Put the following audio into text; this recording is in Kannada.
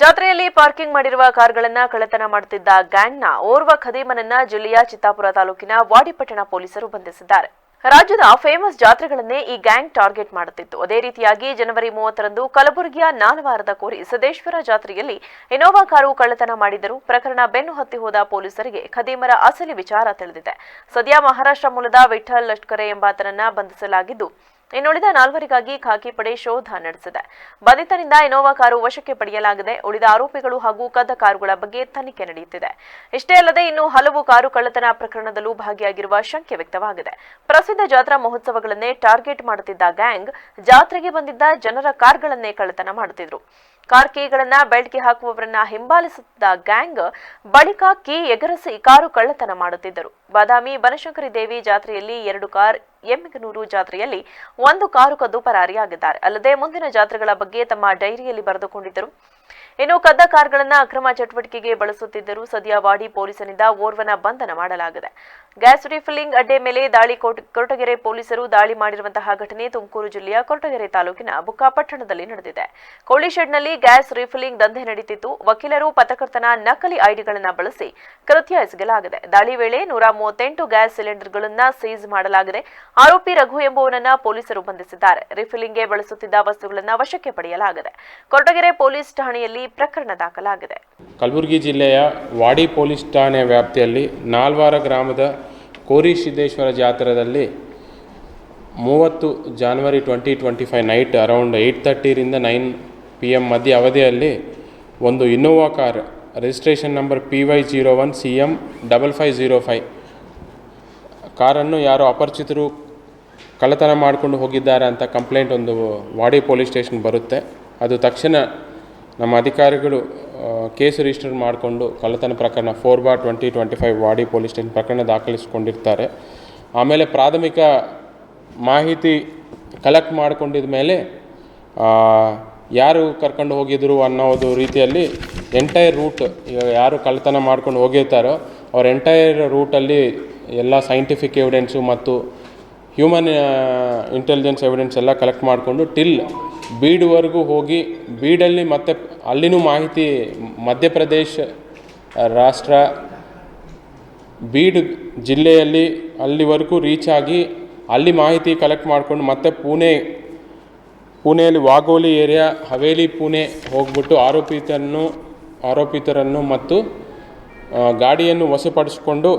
ಜಾತ್ರೆಯಲ್ಲಿ ಪಾರ್ಕಿಂಗ್ ಮಾಡಿರುವ ಕಾರ್ಗಳನ್ನ ಕಳ್ಳತನ ಮಾಡುತ್ತಿದ್ದ ಗ್ಯಾಂಗ್ನ ಓರ್ವ ಖದೀಮನನ್ನ ಜಿಲ್ಲೆಯ ಚಿತ್ತಾಪುರ ತಾಲೂಕಿನ ವಾಡಿಪಟ್ಟಣ ಪೊಲೀಸರು ಬಂಧಿಸಿದ್ದಾರೆ. ರಾಜ್ಯದ ಫೇಮಸ್ ಜಾತ್ರೆಗಳನ್ನೇ ಈ ಗ್ಯಾಂಗ್ ಟಾರ್ಗೆಟ್ ಮಾಡುತ್ತಿತ್ತು. ಅದೇ ರೀತಿಯಾಗಿ ಜನವರಿ ಮೂವತ್ತರಂದು ಕಲಬುರಗಿಯ ನಾಲ್ವಾರದ ಕೋರಿ ಸಿದ್ದೇಶ್ವರ ಜಾತ್ರೆಯಲ್ಲಿ ಇನೋವಾ ಕಾರು ಕಳ್ಳತನ ಮಾಡಿದರು ಪ್ರಕರಣ ಬೆನ್ನು ಹತ್ತಿ ಹೋದ ಪೊಲೀಸರಿಗೆ ಖದೀಮರ ಅಸಲಿ ವಿಚಾರ ತಿಳಿದಿದೆ. ಸದ್ಯ ಮಹಾರಾಷ್ಟ್ರ ಮೂಲದ ವಿಠಲ್ ಲಷ್ಕರೆ ಎಂಬಾತನನ್ನ ಬಂಧಿಸಲಾಗಿದ್ದು ಇನ್ನುಳಿದ ನಾಲ್ವರಿಗಾಗಿ ಖಾಕಿ ಪಡೆ ಶೋಧ ನಡೆಸಿದೆ. ಬಂಧಿತನಿಂದ ಇನೋವಾ ಕಾರು ವಶಕ್ಕೆ ಪಡೆಯಲಾಗಿದೆ. ಉಳಿದ ಆರೋಪಿಗಳು ಹಾಗೂ ಕದ್ದ ಕಾರುಗಳ ಬಗ್ಗೆ ತನಿಖೆ ನಡೆಯುತ್ತಿದೆ. ಇಷ್ಟೇ ಅಲ್ಲದೆ ಇನ್ನು ಹಲವು ಕಾರು ಕಳ್ಳತನ ಪ್ರಕರಣದಲ್ಲೂ ಭಾಗಿಯಾಗಿರುವ ಶಂಕೆ ವ್ಯಕ್ತವಾಗಿದೆ. ಪ್ರಸಿದ್ಧ ಜಾತ್ರಾ ಮಹೋತ್ಸವಗಳನ್ನೇ ಟಾರ್ಗೆಟ್ ಮಾಡುತ್ತಿದ್ದ ಗ್ಯಾಂಗ್ ಜಾತ್ರೆಗೆ ಬಂದಿದ್ದ ಜನರ ಕಾರ್ಗಳನ್ನೇ ಕಳ್ಳತನ ಮಾಡುತ್ತಿದ್ರು. ಕಾರ್ ಕೀಗಳನ್ನ ಬೆಲ್ಟ್ಗೆ ಹಾಕುವವರನ್ನ ಹಿಂಬಾಲಿಸುತ್ತಿದ್ದ ಗ್ಯಾಂಗ್ ಬಳಿಕ ಕೀ ಎಗರಿಸಿ ಕಾರು ಕಳ್ಳತನ ಮಾಡುತ್ತಿದ್ದರು. ಬಾದಾಮಿ ಬನಶಂಕರಿ ದೇವಿ ಜಾತ್ರೆಯಲ್ಲಿ ಎರಡು ಕಾರ್, ಎಮ್ಮಿಗನೂರು ಜಾತ್ರೆಯಲ್ಲಿ ಒಂದು ಕಾರು ಕದ್ದು ಪರಾರಿಯಾಗಿದ್ದಾರೆ ಅಲ್ಲದೆ ಮುಂದಿನ ಜಾತ್ರೆಗಳ ಬಗ್ಗೆ ತಮ್ಮ ಡೈರಿಯಲ್ಲಿ ಬರೆದುಕೊಂಡಿದ್ದರು. ಇನ್ನು ಕದ್ದ ಕಾರ್ಗಳನ್ನ ಅಕ್ರಮ ಚಟುವಟಿಕೆಗೆ ಬಳಸುತ್ತಿದ್ದರು ಸದ್ಯ ವಾಡಿ ಪೊಲೀಸರಿಂದ ಓರ್ವನ ಬಂಧನ ಮಾಡಲಾಗಿದೆ. ಗ್ಯಾಸ್ ರಿಫಿಲ್ಲಿಂಗ್ ಅಡ್ಡೆ ಮೇಲೆ ದಾಳಿ ಕೊರಟಗೆರೆ ಪೊಲೀಸರು ದಾಳಿ ಮಾಡಿರುವಂತಹ ಘಟನೆ ತುಮಕೂರು ಜಿಲ್ಲೆಯ ಕೊರಟಗೆರೆ ತಾಲೂಕಿನ ಬುಕ್ಕಾಪಟ್ಟಣದಲ್ಲಿ ನಡೆದಿದೆ. ಕೋಳಿ ಶೆಡ್ನಲ್ಲಿ ಗ್ಯಾಸ್ ರಿಫಿಲ್ಲಿಂಗ್ ದಂಧೆ ನಡೀತಿತ್ತು. ವಕೀಲರು ಪತ್ರಕರ್ತನ ನಕಲಿ ಐಡಿಗಳನ್ನು ಬಳಸಿ ಕೃತ್ಯ ಎಸಗಲಾಗಿದೆ. ದಾಳಿ ವೇಳೆ ನೂರ ಮೂವತ್ತೆಂಟು ಗ್ಯಾಸ್ ಸಿಲಿಂಡರ್ಗಳನ್ನು ಸೀಜ್ ಮಾಡಲಾಗಿದೆ. ಆರೋಪಿ ರಘು ಎಂಬುವನನ್ನ ಪೊಲೀಸರು ಬಂಧಿಸಿದ್ದಾರೆ. ರಿಫಿಲ್ಲಿಂಗ್ಗೆ ಬಳಸುತ್ತಿದ್ದ ವಸ್ತುಗಳನ್ನು ವಶಕ್ಕೆ ಪಡೆಯಲಾಗಿದೆ. ಕೊರಟಗೆರೆ ಪೊಲೀಸ್ ಠಾಣೆಯಲ್ಲಿ ಪ್ರಕರಣ ದಾಖಲಾಗಿದೆ. ಕಲಬುರಗಿ ಜಿಲ್ಲೆಯ ವಾಡಿ ಪೊಲೀಸ್ ಠಾಣೆ ವ್ಯಾಪ್ತಿಯಲ್ಲಿ ನಾಲ್ವಾರ ಗ್ರಾಮದ ಕೋರಿ ಸಿದ್ದೇಶ್ವರ ಜಾತ್ರೆಯಲ್ಲಿ ಮೂವತ್ತು January twenty twenty five night around eight ತರ್ಟಿರಿಂದ nine P M ಮಧ್ಯ ಅವಧಿಯಲ್ಲಿ ಒಂದು Innova car registration number P Y zero one C M double five zero five ಕಾರನ್ನು ಯಾರೋ ಅಪರಿಚಿತರು ಕಳ್ಳತನ ಮಾಡಿಕೊಂಡು ಹೋಗಿದ್ದಾರೆ ಅಂತ ಕಂಪ್ಲೇಂಟ್ ಒಂದು ವಾಡಿ ಪೊಲೀಸ್ ಸ್ಟೇಷನ್ ಬರುತ್ತೆ. ಅದು ತಕ್ಷಣ ನಮ್ಮ ಅಧಿಕಾರಿಗಳು ಕೇಸ್ ರಿಜಿಸ್ಟರ್ ಮಾಡಿಕೊಂಡು ಕಳ್ಳತನ ಪ್ರಕರಣ four bar twenty twenty five Wadi police station ಪ್ರಕರಣ ದಾಖಲಿಸಿಕೊಂಡಿರ್ತಾರೆ. ಆಮೇಲೆ ಪ್ರಾಥಮಿಕ ಮಾಹಿತಿ ಕಲೆಕ್ಟ್ ಮಾಡಿಕೊಂಡಿದ ಮೇಲೆ ಯಾರು ಕರ್ಕೊಂಡು ಹೋಗಿದ್ರು ಅನ್ನೋದು ರೀತಿಯಲ್ಲಿ ಎಂಟೈರ್ ರೂಟ್ ಇವಾಗ ಯಾರು ಕಳ್ಳತನ ಮಾಡ್ಕೊಂಡು ಹೋಗಿರ್ತಾರೋ, ಅವ್ರ ಎಂಟೈರ್ ರೂಟಲ್ಲಿ ಎಲ್ಲ ಸೈಂಟಿಫಿಕ್ ಎವಿಡೆನ್ಸು ಮತ್ತು ಹ್ಯೂಮನ್ ಇಂಟೆಲಿಜೆನ್ಸ್ ಎವಿಡೆನ್ಸ್ ಎಲ್ಲ ಕಲೆಕ್ಟ್ ಮಾಡಿಕೊಂಡು ಟಿಲ್ ಬೀಡ್ವರೆಗೂ ಹೋಗಿ, ಬೀಡಲ್ಲಿ ಮತ್ತೆ ಅಲ್ಲಿನೂ ಮಾಹಿತಿ ಮಧ್ಯಪ್ರದೇಶ ರಾಷ್ಟ್ರ ಬೀಡ್ ಜಿಲ್ಲೆಯಲ್ಲಿ ಅಲ್ಲಿವರೆಗೂ ರೀಚ್ ಆಗಿ ಅಲ್ಲಿ ಮಾಹಿತಿ ಕಲೆಕ್ಟ್ ಮಾಡಿಕೊಂಡು ಮತ್ತೆ ಪುಣೆ ಪುಣೆಯಲ್ಲಿ ವಾಗೋಲಿ ಏರಿಯಾ ಹವೇಲಿ ಪುಣೆ ಹೋಗ್ಬಿಟ್ಟು ಆರೋಪಿತನ್ನು ಆರೋಪಿತರನ್ನು ಮತ್ತು ಗಾಡಿಯನ್ನು ವಶಪಡಿಸಿಕೊಂಡು